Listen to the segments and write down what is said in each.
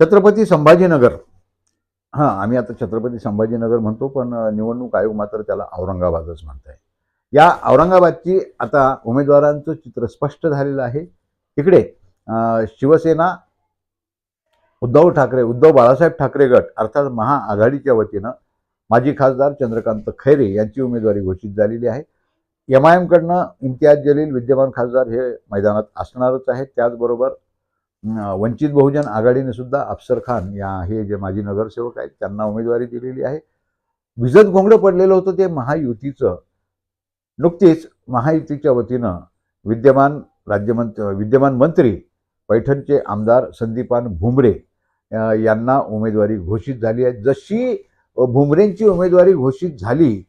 छत्रपती संभाजीनगर. हां आम्ही आता छत्रपती संभाजीनगर म्हणतो पण निवडणूक आयोग मात्र त्याला औरंगाबादच म्हणत आहे या औरंगाबादची आता उमेदवारांचं चित्र स्पष्ट झालेलं आहे. इकडे शिवसेना उद्धव ठाकरे उद्धव बाळासाहेब ठाकरे गट अर्थात महाआघाडीच्या वतीनं माजी खासदार चंद्रकांत खैरे यांची उमेदवारी घोषित झालेली आहे. एम आय एमकडनं इम्तियाज जलील विद्यमान खासदार हे मैदानात असणारच आहेत. त्याचबरोबर वंचित बहुजन आघाडीने सुद्धा अफसर खान या हे जे माजी नगरसेवक आहेत त्यांना उमेदवारी दिलेली आहे. विजत घोंगडं पडलेलं होतं ते महायुतीचं. नुकतीच महायुतीच्या वतीनं विद्यमान राज्यमंत्री विद्यमान मंत्री पैठणचे आमदार संदीपान भुमरे यांना उमेदवारी घोषित झाली आहे. जशी भुमरेंची उमेदवारी घोषित झाली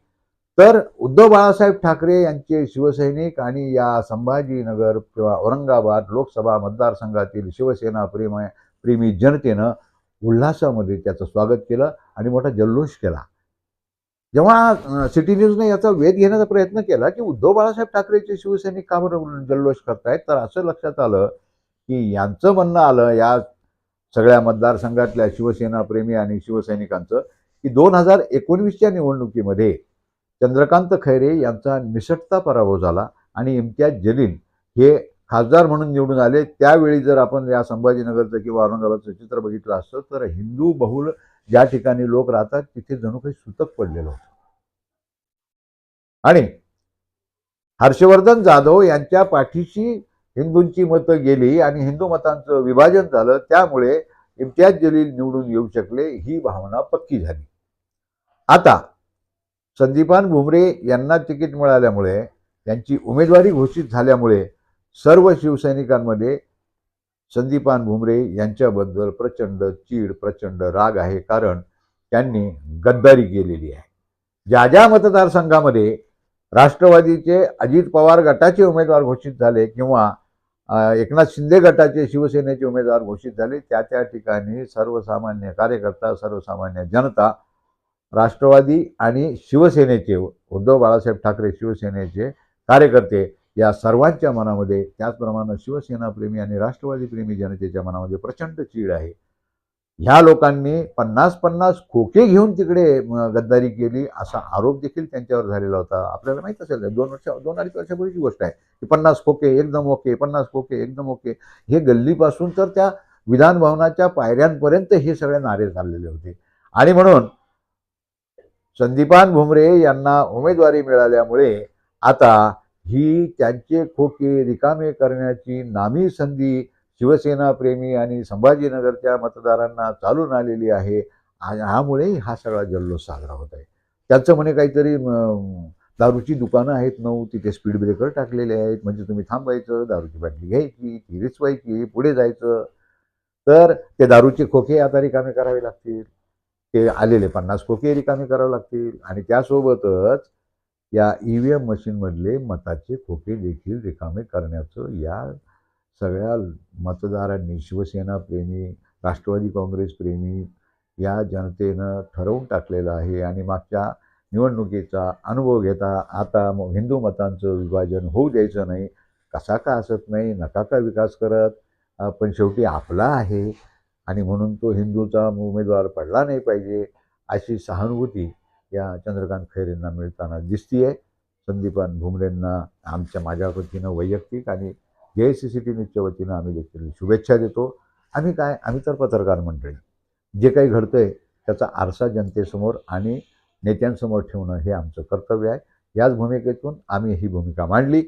तर उद्धव बाळासाहेब ठाकरे यांचे शिवसैनिक आणि या संभाजीनगर किंवा औरंगाबाद लोकसभा मतदारसंघातील शिवसेना प्रेम प्रेमी जनतेनं उल्हासामध्ये त्याचं स्वागत केलं आणि मोठा जल्लोष केला. जेव्हा सिटी न्यूजने याचा वेध घेण्याचा प्रयत्न केला की उद्धव बाळासाहेब ठाकरेचे शिवसैनिक का बरं जल्लोष करतायत तर असं लक्षात आलं की यांचं म्हणणं आलं या सगळ्या मतदारसंघातल्या शिवसेना प्रेमी आणि शिवसैनिकांचं की दोन हजार एकोणवीसच्या निवडणुकीमध्ये चंद्रकांत खैरे यांचा निसटता पराभव झाला आणि इम्तियाज जलील हे खासदार म्हणून निवडून आले. त्यावेळी जर आपण या संभाजीनगरचं किंवा औरंगाबादचं चित्र बघितलं असतं तर हिंदू बहुल ज्या ठिकाणी लोक राहतात तिथे जणू काही सुतक पडलेलं होतं. आणि हर्षवर्धन जाधव यांच्या पाठीशी हिंदूंची मतं गेली आणि हिंदू मतांचं विभाजन झालं त्यामुळे इम्तियाज जलील निवडून येऊ शकले ही भावना पक्की झाली. आता संदीपान भुमरे यांना तिकीट मिळाल्यामुळे त्यांची उमेदवारी घोषित झाल्यामुळे सर्व शिवसैनिकांमध्ये संदीपान भुमरे यांच्याबद्दल प्रचंड चीड प्रचंड राग आहे कारण त्यांनी गद्दारी केलेली आहे. ज्या ज्या मतदारसंघामध्ये राष्ट्रवादीचे अजित पवार गटाचे उमेदवार घोषित झाले किंवा एकनाथ शिंदे गटाचे शिवसेनेचे उमेदवार घोषित झाले त्या त्या ठिकाणी सर्वसामान्य कार्यकर्ता सर्वसामान्य जनता राष्ट्रवादी आणि शिवसेनेचे उद्धव बाळासाहेब ठाकरे शिवसेनेचे कार्यकर्ते या सर्वांच्या मनामध्ये त्याचप्रमाणे शिवसेनाप्रेमी आणि राष्ट्रवादी प्रेमी जनतेच्या मनामध्ये प्रचंड चीड आहे. ह्या लोकांनी पन्नास पन्नास खोके घेऊन तिकडे गद्दारी केली असा आरोप देखील त्यांच्यावर झालेला होता. आपल्याला माहीत असेल दोन वर्ष दोन अडीच वर्षापूर्वीची गोष्ट आहे की पन्नास खोके एकदम ओके पन्नास खोके एकदम ओके. हे गल्लीपासून तर त्या विधान भवनाच्या पायऱ्यांपर्यंत हे सगळे नारे चाललेले होते. आणि म्हणून संदीपान भुमरे यांना उमेदवारी मिळाल्यामुळे आता ही त्यांचे खोके रिकामे करण्याची नामी संधी शिवसेना प्रेमी आणि संभाजीनगरच्या मतदारांना चालून आलेली आहे. आणि ह्यामुळे हा सगळा जल्लोष साजरा होत आहे. त्याचं म्हणे काहीतरी दारूची दुकानं आहेत नऊ तिथे स्पीड ब्रेकर टाकलेले आहेत. म्हणजे तुम्ही थांबायचं दारूची बाटली घ्यायची ती रिचवायची पुढे जायचं. तर ते दारूचे खोके आता रिकामे करावे लागतील. ते आलेले पन्नास खोके रिकामे करावे लागतील. आणि त्यासोबतच या ई व्ही एम मशीनमधले मताचे खोके देखील रिकामे करण्याचं या सगळ्या मतदारांनी शिवसेना प्रेमी राष्ट्रवादी काँग्रेस प्रेमी या जनतेनं ठरवून टाकलेलं आहे. आणि मागच्या निवडणुकीचा अनुभव घेता आता हिंदू मतांचं विभाजन होऊ द्यायचं नाही. कसा का असत नाही नका का विकास करत? पण शेवटी आपला आहे. आणि म्हणून तो हिंदूचा उमेदवार पडला नाही पाहिजे अशी सहानुभूती या चंद्रकांत खैरेंना मिळताना दिसतीये. संदीपान भुमरेंना आमच्या माझ्या वतीनं वैयक्तिक आणि जे आय सी सी टी न्यूजच्या वतीनं आम्ही देखील शुभेच्छा देतो. आम्ही काय? आम्ही तर पत्रकार मंडळी. जे काही घडतं आहे त्याचा आरसा जनतेसमोर आणि नेत्यांसमोर ठेवणं हे आमचं कर्तव्य आहे. याच भूमिकेतून आम्ही ही भूमिका मांडली.